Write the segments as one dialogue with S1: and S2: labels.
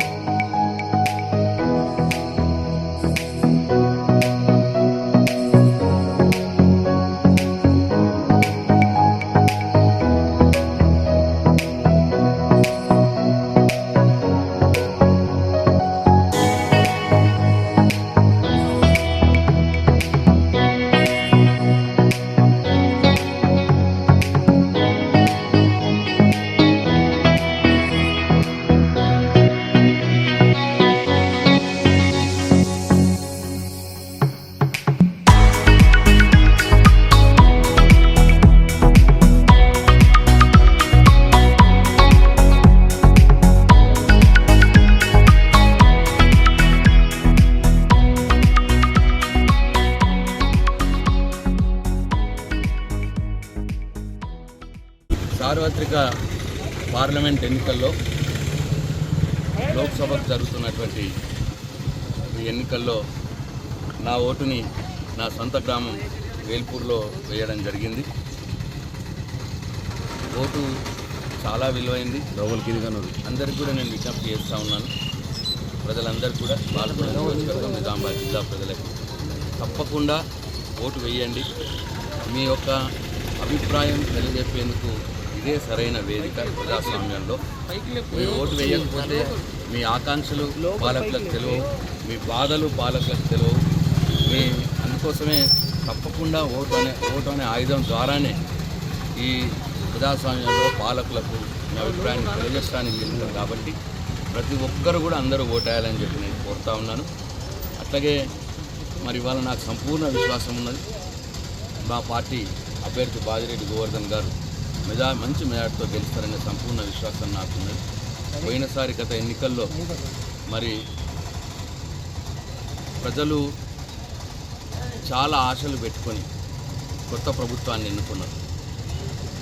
S1: Thank you. సార్వత్రిక parliament ఎన్నికల్లో లోక్సభకు జరుగుతున్నటువంటి ఈ ఎన్నికల్లో నా ఓటుని నా సొంత గ్రామం వేల్పూర్లో వేయడం జరిగింది. ఓటు చాలా విలువైంది. అందరికి కూడా నేను విజ్ఞప్తి చేస్తూ ఉన్నాను. ప్రజలందరూ కూడా పాల్గొనే నియోజకవర్గం నిజామాబాద్ జిల్లా ప్రజలకి తప్పకుండా ఓటు వేయండి. మీ యొక్క అభిప్రాయం తెలియజెప్పేందుకు ఇదే సరైన వేదిక ప్రజాస్వామ్యంలో. మీ ఓటు వేయకపోతే మీ ఆకాంక్షలు పాలకులకు తెలియవు మీ బాధలు పాలకులకు తెలియవు. మీ అందుకోసమే తప్పకుండా ఓటు అనే ఓటు అనే ఆయుధం ద్వారానే ఈ ప్రజాస్వామ్యంలో పాలకులకు మీ అభిప్రాయాన్ని తెలియజేయడానికి వెళ్తాం కాబట్టి ప్రతి ఒక్కరు కూడా అందరూ ఓటేయాలని చెప్పి నేను కోరుతా ఉన్నాను. అట్లాగే మరి ఇవాళ నాకు సంపూర్ణ విశ్వాసం ఉన్నది. మా పార్టీ అభ్యర్థి బాజిరెడ్డి గోవర్ధన్ గారు మెజా మంచి మెజార్టీతో గెలుస్తారనే సంపూర్ణ విశ్వాసం నాకున్నది పోయినసారి గత ఎన్నికల్లో మరి ప్రజలు చాలా ఆశలు పెట్టుకొని కొత్త ప్రభుత్వాన్ని ఎన్నుకున్నారు.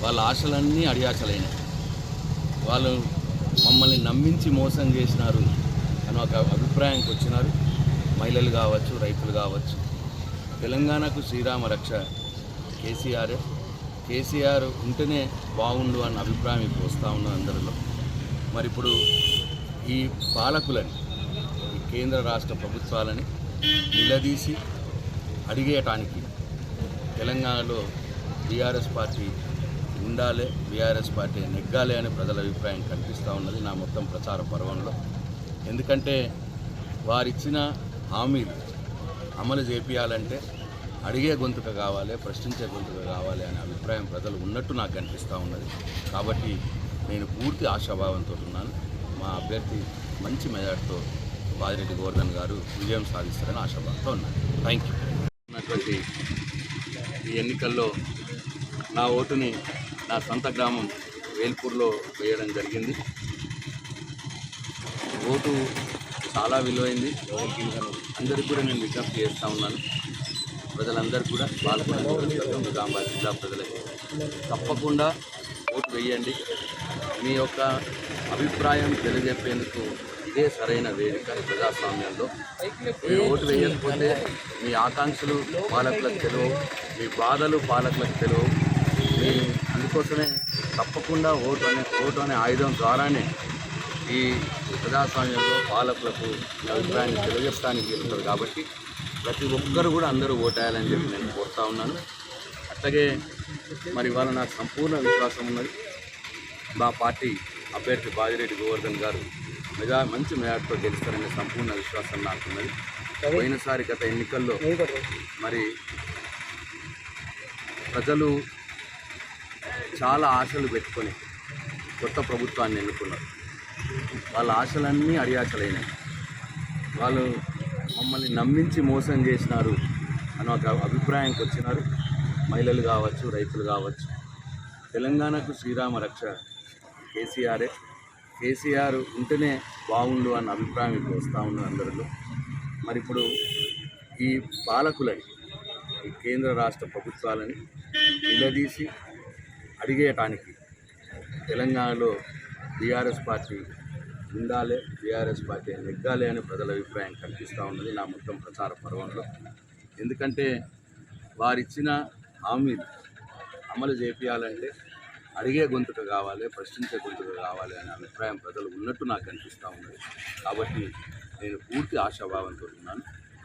S1: వాళ్ళ ఆశలన్నీ అడియాశలైనవి. వాళ్ళు మమ్మల్ని నమ్మించి మోసం చేసినారు అని ఒక అభిప్రాయానికి వచ్చినారు. మహిళలు కావచ్చు రైతులు కావచ్చు. తెలంగాణకు శ్రీరామ రక్ష కేసీఆర్ఎఫ్ కేసీఆర్ ఉంటేనే బాగుండు అన్న అభిప్రాయం ఇప్పుడు వస్తూ ఉన్నది అందరిలో. మరి ఇప్పుడు ఈ పాలకులని ఈ కేంద్ర రాష్ట్ర ప్రభుత్వాలని నిలదీసి అడిగేయటానికి తెలంగాణలో బీఆర్ఎస్ పార్టీ ఉండాలి బీఆర్ఎస్ పార్టీ నెగ్గాలి అనే ప్రజల అభిప్రాయం కనిపిస్తూ ఉన్నది నా మొత్తం ప్రచార పర్వంలో. ఎందుకంటే వారిచ్చిన హామీలు అమలు చేపియాలంటే అడిగే గొంతుక కావాలి ప్రశ్నించే గొంతుక కావాలి అనే అభిప్రాయం ప్రజలు ఉన్నట్టు నాకు కనిపిస్తూ ఉన్నది. కాబట్టి నేను పూర్తి ఆశాభావంతో ఉన్నాను. మా అభ్యర్థి మంచి మెజార్టీతో బాదిరెడ్డి గోవర్ధన్ గారు విజయం సాధిస్తారని ఆశాభావంతో ఉన్నాను. థ్యాంక్ యూ ఉన్నటువంటి ఈ ఎన్నికల్లో నా ఓటుని నా సొంత గ్రామం వేల్పూర్లో వేయడం జరిగింది. ఓటు చాలా విలువైంది. అందరికీ కూడా నేను విజ్ఞప్తి చేస్తూ ఉన్నాను. ప్రజలందరూ కూడా పాల్గొనే నియోజకవర్గం నిజామాబాద్ జిల్లా ప్రజలకి తప్పకుండా ఓటు వేయండి. మీ యొక్క అభిప్రాయం తెలియజెప్పేందుకు ఇదే సరైన వేదిక ప్రజాస్వామ్యంలో. మీరు ఓటు వేయకపోతే మీ ఆకాంక్షలు పాలకులకు తెలియవు మీ బాధలు పాలకులకు తెలియవు. మీ అందుకోసమే తప్పకుండా ఓటు అనే ఓటు అనే ఆయుధం ద్వారానే ఈ ప్రజాస్వామ్యంలో పాలకులకు అభిప్రాయాన్ని తెలియజెప్పడానికి వెళ్తారు కాబట్టి ప్రతి ఒక్కరు కూడా అందరూ ఓటేయాలని చెప్పి నేను కోరుతా ఉన్నాను. అట్లాగే మరి ఇవాళ నాకు సంపూర్ణ విశ్వాసం ఉన్నది. మా పార్టీ అభ్యర్థి బాజిరెడ్డి గోవర్ధన్ గారు మెజా మంచి మెజార్టీతో గెలుస్తారనే సంపూర్ణ విశ్వాసం నాకున్నది. పోయినసారి గత ఎన్నికల్లో మరి ప్రజలు చాలా ఆశలు పెట్టుకొని కొత్త ప్రభుత్వాన్ని ఎన్నుకున్నారు. వాళ్ళ ఆశలన్నీ అడియాచలైనవి వాళ్ళు మమ్మల్ని నమ్మించి మోసం చేసినారు అని ఒక అభిప్రాయానికి వచ్చినారు. మహిళలు కావచ్చు రైతులు కావచ్చు. తెలంగాణకు శ్రీరామ రక్ష. కేసీఆరే కేసీఆర్ ఉంటేనే బాగుండు అన్న అభిప్రాయం ఇప్పుడు వస్తూ ఉన్నది అందరిలో. మరి ఇప్పుడు ఈ పాలకులని ఈ కేంద్ర రాష్ట్ర ప్రభుత్వాలని నిలదీసి అడిగేయటానికి తెలంగాణలో బీఆర్ఎస్ పార్టీ ఉండాలి. టీఆర్ఎస్ పార్టీ నెగ్గాలి అని ప్రజల అభిప్రాయం కనిపిస్తూ ఉన్నది. నా మొత్తం ప్రచార పర్వంలో. ఎందుకంటే వారిచ్చిన హామీలు అమలు చేపించాలంటే అడిగే గొంతుక కావాలి ప్రశ్నించే గొంతుక కావాలి అనే అభిప్రాయం ప్రజలు ఉన్నట్టు నాకు కనిపిస్తూ ఉన్నది. కాబట్టి నేను పూర్తి ఆశాభావంతో ఉన్నాను.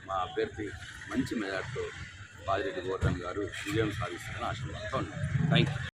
S1: మా అభ్యర్థి మంచి మెజార్టీతో బాజిరెడ్డి గౌతమ్ గారు విజయం సాధిస్తారని ఆశాభావంతో ఉన్నాను థ్యాంక్ యూ